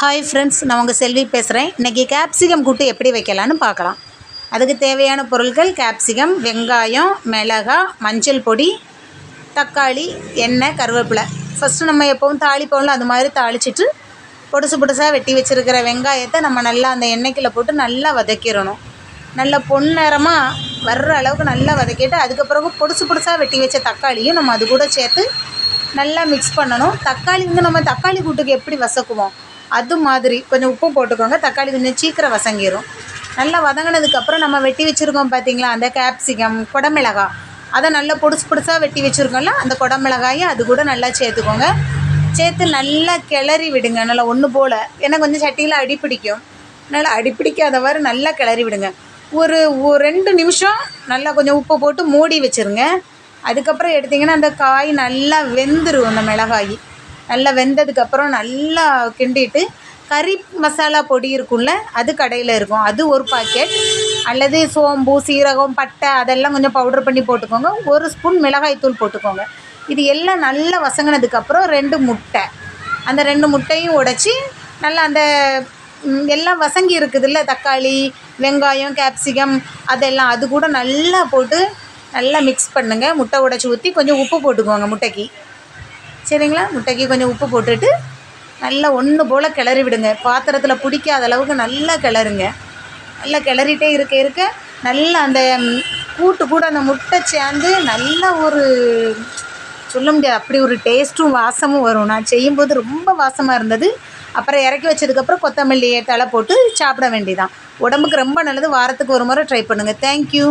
Hi friends நான் உங்கள் செல்வி பேசுகிறேன் இன்றைக்கி கேப்சிகம் கூட்டு எப்படி வைக்கலான்னு பார்க்கலாம். அதுக்கு தேவையான பொருட்கள் கேப்சிகம் வெங்காயம் மிளகா மஞ்சள் பொடி தக்காளி எண்ணெய் கருவேப்பிலை. ஃபஸ்ட்டு நம்ம எப்போவும் தாளிப்போம்ல அது மாதிரி தாளிச்சிட்டு பொடுசு பொடுசாக வெட்டி வச்சுருக்கிற வெங்காயத்தை நம்ம நல்லா அந்த எண்ணெய்க்குள்ளே போட்டு நல்லா வதக்கிடணும். நல்லா பொன்னேரமாக வர்ற அளவுக்கு நல்லா வதக்கிட்டு அதுக்கப்புறம் பொடுசு பொடுசாக வெட்டி வச்ச தக்காளியும் நம்ம அது கூட சேர்த்து நல்லா மிக்ஸ் பண்ணணும். தக்காளி வந்து நம்ம தக்காளி கூட்டுக்கு எப்படி வசக்குவோம்? அது மாதிரி கொஞ்சம் உப்பு போட்டுக்கோங்க. தக்காளி கொஞ்சம் சீக்கிரம் வசங்கிடும் நல்லா வதங்கினதுக்கப்புறம் நம்ம வெட்டி வச்சுருக்கோம் பார்த்தீங்களா அந்த கேப்சிகம் குடமிளகாய். அதை நல்லா பொடுசு பொடுசாக வெட்டி வச்சுருக்கோம்ல அந்த குடமிளகாயும் அது கூட நல்லா சேர்த்துக்கோங்க. சேர்த்து நல்லா கிளறி விடுங்க. நல்லா ஒன்று போல். ஏன்னா கொஞ்சம் சட்டியில் அடி பிடிக்கும். நல்லா அடி பிடிக்காதவாறு நல்லா கிளறி விடுங்க. ஒரு ஒரு ரெண்டு நிமிஷம் நல்லா கொஞ்சம் உப்பு போட்டு மூடி வச்சுருங்க. அதுக்கப்புறம் எடுத்திங்கன்னா அந்த காய் நல்லா வெந்துடும் அந்த மிளகாய். நல்லா வெந்ததுக்கப்புறம் நல்லா கிண்டிட்டு கறி மசாலா பொடி இருக்கும்ல அது கடையில் இருக்கும். அது ஒரு பாக்கெட் அல்லது சோம்பு சீரகம் பட்டை அதெல்லாம் கொஞ்சம் பவுடர் பண்ணி போட்டுக்கோங்க. ஒரு ஸ்பூன் மிளகாய்த்தூள் போட்டுக்கோங்க. இது எல்லாம் நல்லா வசங்கினதுக்கப்புறம் ரெண்டு முட்டை. அந்த ரெண்டு முட்டையும் உடச்சி நல்லா அந்த எல்லாம் வசங்கி இருக்குதுல்ல தக்காளி வெங்காயம் கேப்சிகம் அதெல்லாம் அது கூட நல்லா போட்டு நல்லா மிக்ஸ் பண்ணுங்கள் முட்டை உடச்சி ஊற்றி கொஞ்சம் உப்பு போட்டுக்கோங்க முட்டைக்கு. சரிங்களா? முட்டைக்கு கொஞ்சம் உப்பு போட்டுட்டு நல்லா ஒன்று போல் கிளறி விடுங்க. பாத்திரத்தில் பிடிக்காத அளவுக்கு நல்லா கிளறுங்க. நல்லா கிளறிட்டே இருக்க இருக்க நல்லா அந்த கூட்டு கூட அந்த முட்டை சேர்ந்து நல்ல ஒரு சொல்ல முடியாது அப்படி ஒரு டேஸ்ட்டும் வாசமும் வரும். நான் செய்யும்போது ரொம்ப வாசமாக இருந்தது. அப்புறம் இறக்கி வச்சதுக்கப்புறம் கொத்தமல்லி தழை போட்டு சாப்பிட வேண்டியதான் உடம்புக்கு ரொம்ப நல்லது. வாரத்துக்கு ஒரு முறை ட்ரை பண்ணுங்கள் தேங்க்யூ